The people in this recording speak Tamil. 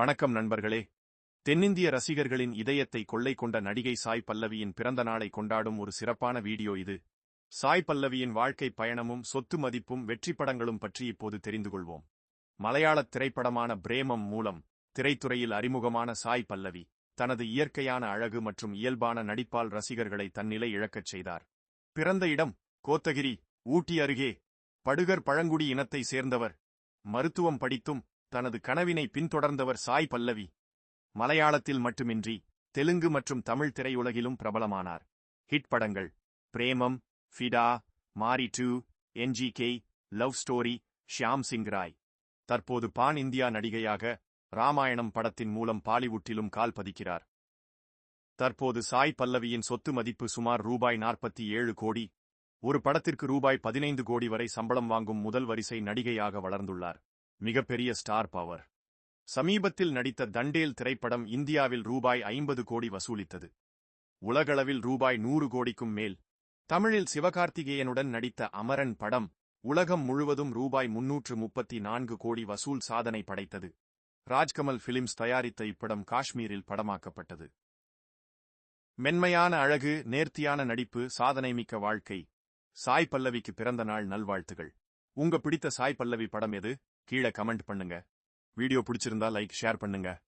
வணக்கம் நண்பர்களே. தென்னிந்திய ரசிகர்களின் இதயத்தை கொள்ளை கொண்ட நடிகை சாய் பல்லவியின் பிறந்த நாளை கொண்டாடும் ஒரு சிறப்பான வீடியோ இது. சாய் பல்லவியின் வாழ்க்கை பயணமும் சொத்து மதிப்பும் வெற்றி படங்களும் பற்றி இப்போது தெரிந்து கொள்வோம். மலையாளத் திரைப்படமான பிரேமம் மூலம் திரைத்துறையில் அறிமுகமான சாய் பல்லவி தனது இயற்கையான அழகு மற்றும் இயல்பான நடிப்பால் ரசிகர்களை தன்னிலை இழக்கச் செய்தார். பிறந்த இடம் கோத்தகிரி ஊட்டி அருகே படுகர் பழங்குடி இனத்தை சேர்ந்தவர். மருத்துவம் படித்தும் தனது கனவினை பின்தொடர்ந்தவர் சாய் பல்லவி. மலையாளத்தில் மட்டுமின்றி தெலுங்கு மற்றும் தமிழ் திரையுலகிலும் பிரபலமானார். ஹிட் படங்கள். Premam Fidaa Maari two NGK love story Shyam Singh Roy. தற்போது பான் இந்தியா நடிகையாக ராமாயணம் படத்தின் மூலம் பாலிவுட்டிலும் கால் பதிக்கிறார். தற்போது சாய் பல்லவியின் சொத்து மதிப்பு சுமார் ரூபாய் நாற்பத்தி ஏழு கோடி. ஒரு படத்திற்கு ரூபாய் பதினைந்து கோடி வரை சம்பளம் வாங்கும் முதல் வரிசை நடிகையாக வளர்ந்துள்ளார். மிகப்பெரிய ஸ்டார் பவர். சமீபத்தில் நடித்த தண்டேல் திரைப்படம் இந்தியாவில் ரூபாய் ஐம்பது கோடி வசூலித்தது. உலகளவில் ரூபாய் நூறு கோடிக்கும் மேல். தமிழில் சிவகார்த்திகேயனுடன் நடித்த அமரன் படம் உலகம் முழுவதும் ரூபாய் முன்னூற்று முப்பத்தி நான்கு கோடி வசூல் சாதனை படைத்தது. ராஜ்கமல் பிலிம்ஸ் தயாரித்த இப்படம் காஷ்மீரில் படமாக்கப்பட்டது. மென்மையான அழகு நேர்த்தியான நடிப்பு சாதனை மிக்க வாழ்க்கை. சாய் பல்லவிக்கு பிறந்த நாள் நல்வாழ்த்துகள். உங்க பிடித்த சாய் பல்லவி படம் எது? கீழே கமெண்ட் பண்ணுங்க. வீடியோ பிடிச்சிருந்தா லைக் ஷேர் பண்ணுங்க.